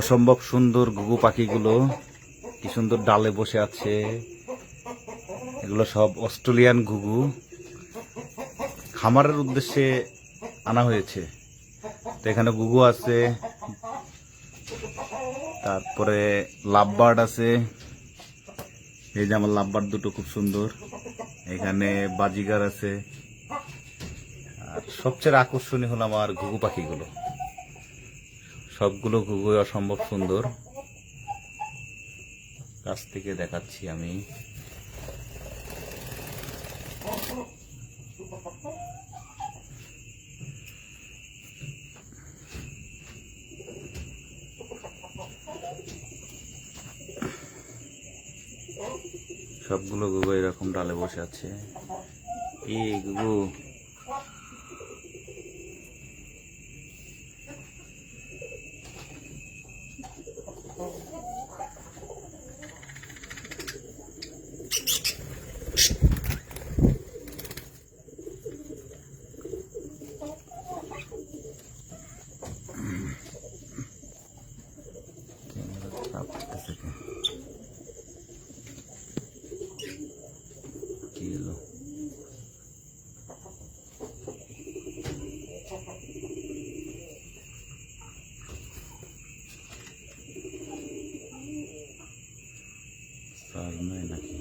অসম্ভব সুন্দর ঘুঘু পাখিগুলো, কি সুন্দর ডালে বসে আছে। এগুলো সব অস্ট্রেলিয়ান ঘুঘু। খামারের উদ্দেশ্যে আনা হয়েছে। তো এখানে ঘুঘু আছে, তারপরে লাভবার্ড আছে। এই যে আমার লাভবার্ড দুটো খুব সুন্দর। এখানে বাজিগার আছে। আর সবচেয়ে আকর্ষণীয় হলো আমার ঘুঘু পাখিগুলো। সবগুলো ঘুঘু অসম্ভব সুন্দর। কাছ থেকে দেখাচ্ছি আমি। সবগুলো গুগু এরকম ডালে বসে আছে। এই গুগু Kilo. Sarna enak.